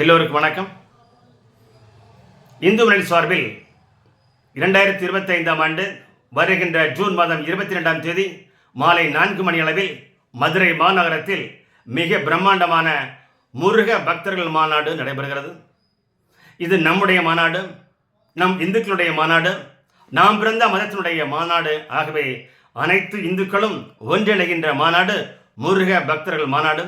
எல்லோருக்கும் வணக்கம். இந்து முன்னணி சார்பில் இரண்டாயிரத்தி இருபத்தைந்தாம் ஆண்டு வருகின்ற ஜூன் மாதம் இருபத்தி ரெண்டாம் தேதி மாலை நான்கு மணி அளவில் மதுரை மாநகரத்தில் மிக பிரம்மாண்டமான முருக பக்தர்கள் மாநாடு நடைபெறுகிறது. இது நம்முடைய மாநாடு நம் இந்துக்களுடைய மாநாடு நாம் பிறந்த மதத்தினுடைய மாநாடு ஆகவே அனைத்து இந்துக்களும் ஒன்றிணைகின்ற மாநாடு முருக பக்தர்கள் மாநாடு.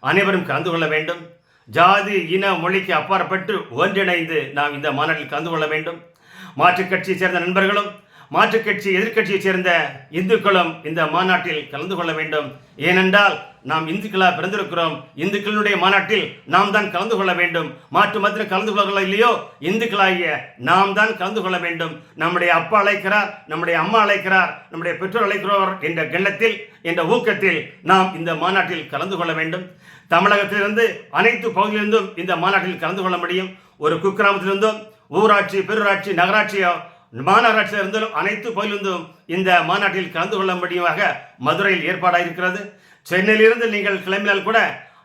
அனைவரும் கலந்து கொள்ள வேண்டும். ஜாதி இன மொழிக்கு அப்பாற்பட்டு ஒன்றிணைந்து நாம் இந்த மாநாட்டில் கலந்து கொள்ள வேண்டும். மாற்றுக் கட்சியைச் சேர்ந்த நண்பர்களும் மாற்றுக் கட்சி எதிர்க்கட்சியைச் சேர்ந்த இந்துக்களும் இந்த மாநாட்டில் கலந்து கொள்ள வேண்டும். ஏனென்றால் நாம் இந்துக்களாக பிறந்திருக்கிறோம். இந்துக்களுடைய மாநாட்டில் நாம் தான் கலந்து கொள்ள வேண்டும். மாற்று மதத்தில் கலந்து கொள்ள இல்லையோ? இந்துக்களாகிய நாம் தான் கலந்து கொள்ள வேண்டும். நம்முடைய அப்பா அழைக்கிறார் நம்முடைய அம்மா அழைக்கிறார் நம்முடைய பெற்றோர் அழைக்கிறோர் என்ற கண்ணத்தில் என்ற ஊக்கத்தில் நாம் இந்த மாநாட்டில் கலந்து கொள்ள வேண்டும். தமிழகத்திலிருந்து அனைத்து பகுதியிலிருந்தும் இந்த மாநாட்டில் கலந்து கொள்ள முடியும். ஒரு குக்கிராமத்திலிருந்தும் ஊராட்சி பெருராட்சி நகராட்சியோ மாநகராட்சியில் இருந்தும் அனைத்து பகுதியிலிருந்தும் இந்த மாநாட்டில் கலந்து கொள்ள முடியுமாக மதுரையில் ஏற்பாடாயிருக்கிறது. சென்னையிலிருந்து நீங்கள் கிளம்பினால் கூட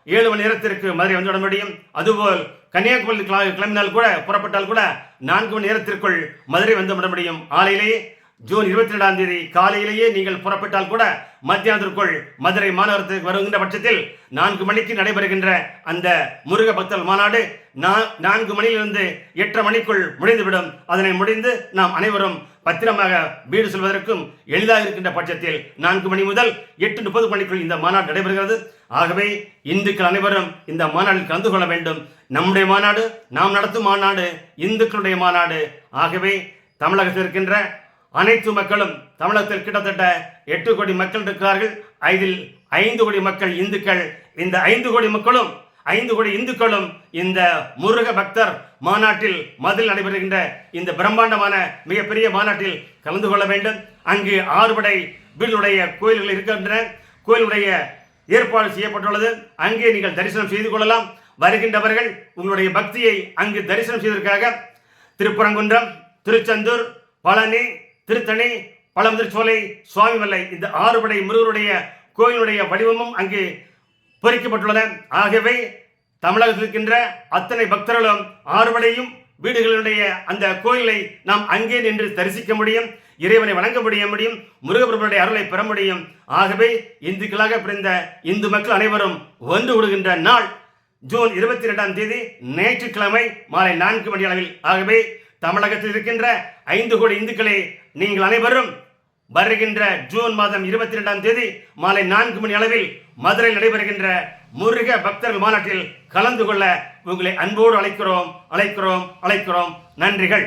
ஏழு மணி நேரத்திற்கு மதுரை வந்துவிட முடியும். அதுபோல் கன்னியாகுமரி கிளம்பினால் கூட புறப்பட்டால் கூட நான்கு மணி நேரத்திற்குள் மதுரை வந்துவிட முடியும். ஆலையிலேயே ஜூன் இருபத்தி ரெண்டாம் தேதி காலையிலேயே நீங்கள் புறப்பட்டால் கூட மத்தியானத்திற்குள் மதுரை மாநகரத்துக்கு வருகின்ற பட்சத்தில் நான்கு மணிக்கு நடைபெறுகின்ற அந்த முருக பக்தர் மாநாடு நா- நான்கு மணியிலிருந்து எட்டரை மணிக்குள் முடிந்துவிடும். அதனை முடிந்து நாம் அனைவரும் பத்திரமாக வீடு செல்வதற்கும் எளிதாக இருக்கின்ற பட்சத்தில் நான்கு மணி முதல் எட்டு முப்பது மணிக்குள் இந்த மாநாடு நடைபெறுகிறது. ஆகவே இந்துக்கள் அனைவரும் இந்த மாநாட்டில் கலந்து கொள்ள வேண்டும். நம்முடைய மாநாடு நாம் நடத்தும் மாநாடு இந்துக்களுடைய மாநாடு. ஆகவே தமிழகத்தில் இருக்கின்ற அனைத்து மக்களும் தமிழகத்தில் கிட்டத்தட்ட எட்டு கோடி மக்கள் இருக்கிறார்கள். இதில் ஐந்து கோடி மக்கள் இந்துக்கள். இந்த ஐந்து கோடி மக்களும் ஐந்து கோடி இந்துக்களும் இந்த முருக பக்தர் மாநாட்டில் மதில் நடைபெறுகின்ற இந்த பிரம்மாண்டமான மிகப்பெரிய மாநாட்டில் கலந்து கொள்ள வேண்டும். அங்கு ஆறுபடை பில்லுடைய கோயில்கள் இருக்கின்றன. கோயிலுடைய ஏற்பாடு செய்யப்பட்டுள்ளது. அங்கே நீங்கள் தரிசனம் செய்து கொள்ளலாம். வருகின்றவர்கள் உங்களுடைய பக்தியை அங்கு தரிசனம் செய்வதற்காக திருப்பரங்குன்றம் திருச்செந்தூர் பழனி திருத்தணி பழமுதிர்ச்சோலை சுவாமிமலை இந்த ஆறுபடை முருகனுடைய கோயிலுடைய வடிவமும் அங்கு பொறிக்கப்பட்டுள்ளன. ஆகவே தமிழகத்தில் இருக்கின்ற அத்தனை பக்தர்களும் ஆறுபடையும் வீடுகளுடைய அந்த கோயிலை நாம் அங்கே நின்று தரிசிக்க முடியும் இறைவனை வணங்க முடிய முடியும் முருகப்பெருமனுடைய அருளை பெற முடியும். ஆகவே இந்துக்களாக பிறந்த இந்து மக்கள் அனைவரும் ஒன்று விடுகின்ற நாள் ஜூன் இருபத்தி ரெண்டாம் தேதி ஞாயிற்றுக்கிழமை மாலை நான்கு மணி அளவில். ஆகவே தமிழகத்தில் இருக்கின்ற ஐந்து கோடி இந்துக்களை நீங்கள் அனைவரும் வருகின்ற ஜூன் மாதம் இருபத்தி ரெண்டாம் தேதி மாலை நான்கு மணி அளவில் மதுரையில் நடைபெறுகின்ற முருக பக்தர்கள் மாநாட்டில் கலந்து கொள்ள உங்களை அன்போடு அழைக்கிறோம் அழைக்கிறோம் அழைக்கிறோம். நன்றிகள்.